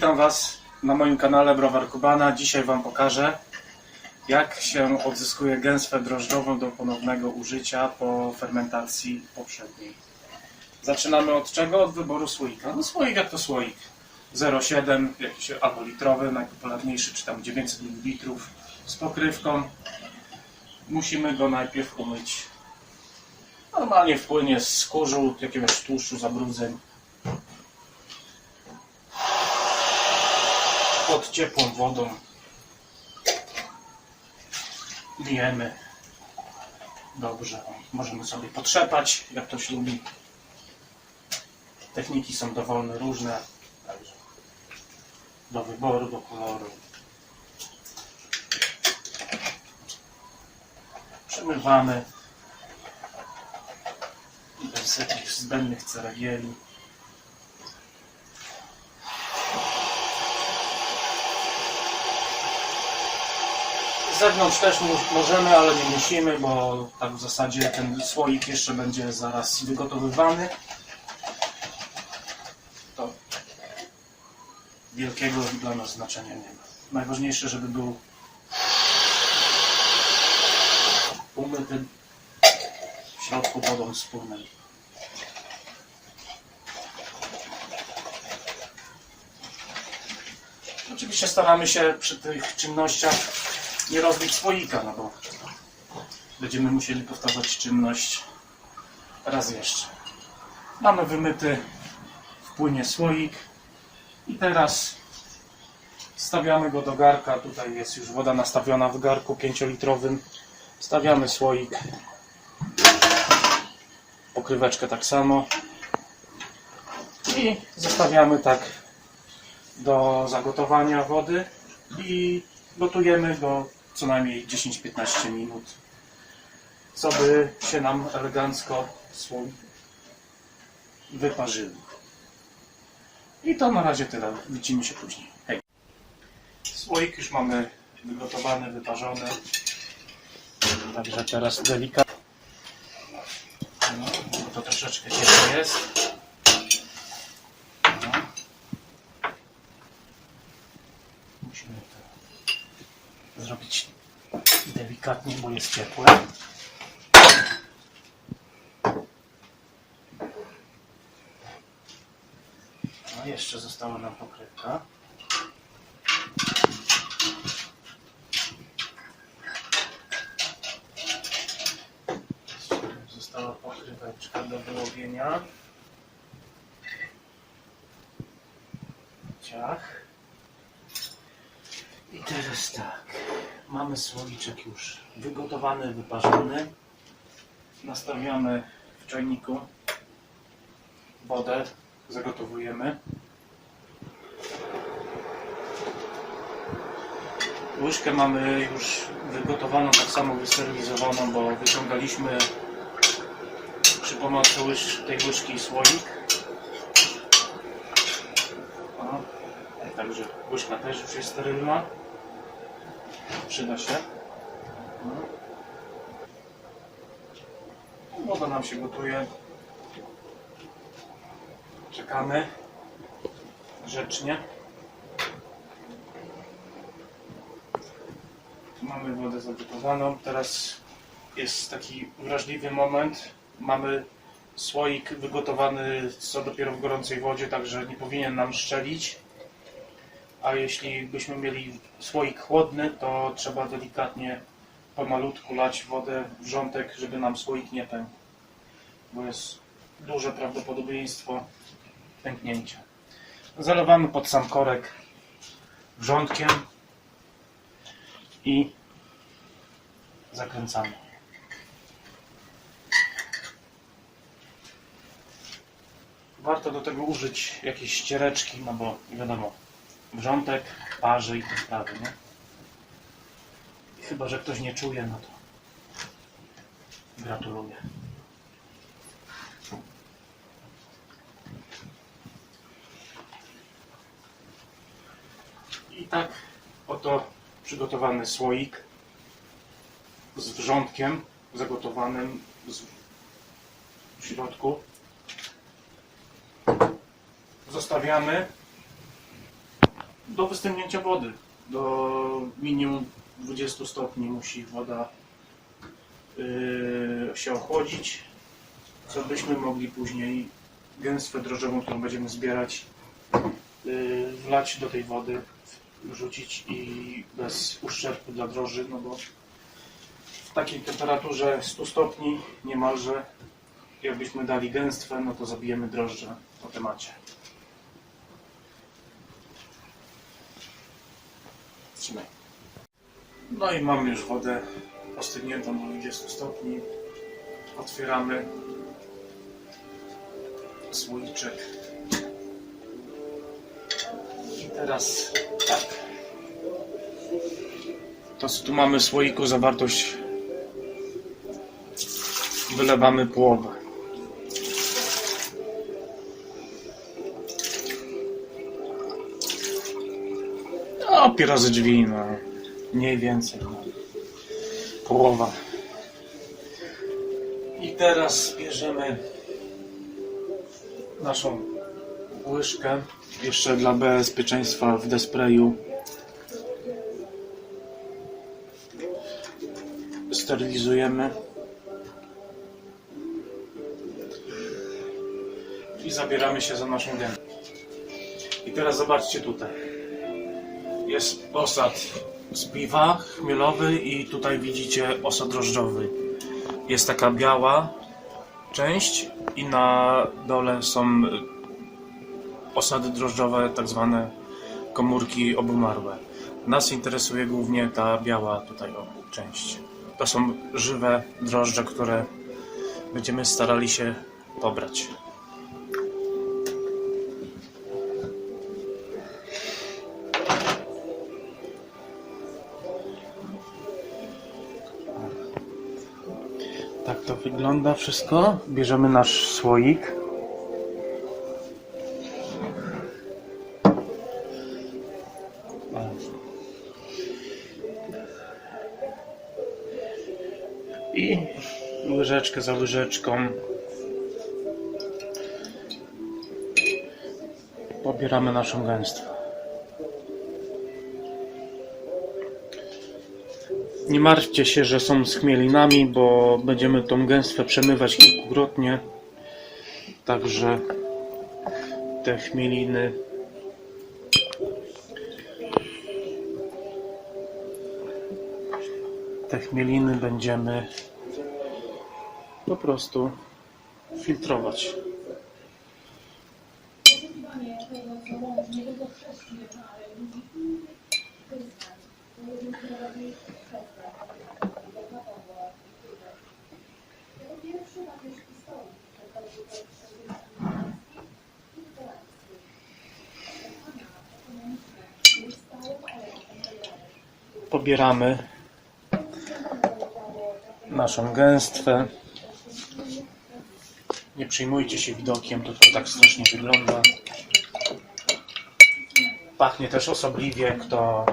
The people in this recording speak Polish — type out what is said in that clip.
witam Was na moim kanale Browar Kubana. Dzisiaj Wam pokażę, jak się odzyskuje gęstwę drożdżową do ponownego użycia po fermentacji poprzedniej. Zaczynamy od czego? Od wyboru słoika. No słoik jak to słoik? 0,7, jakiś albo litrowy, najpopularniejszy, czy tam 900 ml z pokrywką. Musimy go najpierw umyć. Normalnie wpłynie z kurzu, jakiegoś tłuszczu, zabrudzeń. Pod ciepłą wodą bijemy dobrze. Możemy sobie potrzepać, jak ktoś lubi. Techniki są dowolne, różne. Także do wyboru, do koloru. Przemywamy bez jakichś zbędnych ceregieli. Zewnątrz też możemy, ale nie musimy, bo tak w zasadzie ten słoik jeszcze będzie zaraz wygotowywany. To wielkiego dla nas znaczenia nie ma. Najważniejsze, żeby był umyty w środku wodą wspólną. Oczywiście staramy się przy tych czynnościach nie rozbić słoika, no bo będziemy musieli powtarzać czynność raz jeszcze. Mamy wymyty w płynie słoik i teraz stawiamy go do garka. Tutaj jest już woda nastawiona w garku 5-litrowym. Stawiamy słoik, pokryweczkę tak samo i zostawiamy tak do zagotowania wody i gotujemy go co najmniej 10-15 minut, co by się nam elegancko słój wyparzyły. I to na razie tyle. Widzimy się później. Hej. Słoik już mamy wygotowany, wyparzony. Także teraz delikatnie. No, to troszeczkę ciepłe jest. No. Musimy to zrobić delikatnie, bo jest ciepłe. No jeszcze została nam pokrywka. Została pokryweczka do wyłowienia. Ciach. I teraz tak, mamy słoiczek już wygotowany, wyparzony. Nastawiamy w czajniku wodę, zagotowujemy. Łyżkę mamy już wygotowaną, tak samo wysterylizowaną, bo wyciągaliśmy przy pomocy łyż, tej łyżki słoik. O, także łyżka też już jest sterylna. Przyda się. Woda nam się gotuje. Czekamy grzecznie. Tu mamy wodę zagotowaną. Teraz jest taki wrażliwy moment. Mamy słoik wygotowany co dopiero w gorącej wodzie, także nie powinien nam szczelić. A jeśli byśmy mieli słoik chłodny, to trzeba delikatnie pomalutku lać wodę, wrzątek, żeby nam słoik nie pękł. Bo jest duże prawdopodobieństwo pęknięcia. Zalewamy pod sam korek wrzątkiem i zakręcamy. Warto do tego użyć jakiejś ściereczki, no bo wiadomo, wrzątek, parzy i te sprawy, nie? Chyba, że ktoś nie czuje, no to gratuluję. I tak oto przygotowany słoik z wrzątkiem zagotowanym w środku. Zostawiamy do występnięcia wody. Do minimum 20 stopni musi woda yy, się ochłodzić, co byśmy mogli później gęstwę drożdżową, którą będziemy zbierać, yy, wlać do tej wody, wrzucić i bez uszczerbku dla drożdży, no bo w takiej temperaturze 100 stopni niemalże, jakbyśmy dali gęstwę, no to zabijemy drożdże po temacie. Trzymaj. No i mamy już wodę ostygniętą do 20 stopni. Otwieramy słoiczek. I teraz tak. To co tu mamy w słoiku zawartość wylewamy połowę. No, pi razy drzwi, no. Mniej więcej, no. Połowa. I teraz bierzemy naszą łyżkę. Jeszcze dla bezpieczeństwa w desprayu sterylizujemy. I zabieramy się za naszą gębę. I teraz zobaczcie tutaj. Jest osad z piwa chmielowy i tutaj widzicie osad drożdżowy. Jest taka biała część i na dole są osady drożdżowe, tak zwane komórki obumarłe. Nas interesuje głównie ta biała tutaj część. To są żywe drożdże, które będziemy starali się pobrać. Tak to wygląda wszystko. Bierzemy nasz słoik. I łyżeczkę za łyżeczką pobieramy naszą gęstwę. Nie martwcie się, że są z chmielinami, bo będziemy tą gęstwę przemywać kilkukrotnie. Także te chmieliny te chmieliny będziemy po prostu filtrować. Pobieramy naszą gęstwę. Nie przejmujcie się widokiem, to tylko tak strasznie wygląda. Pachnie też osobliwie, kto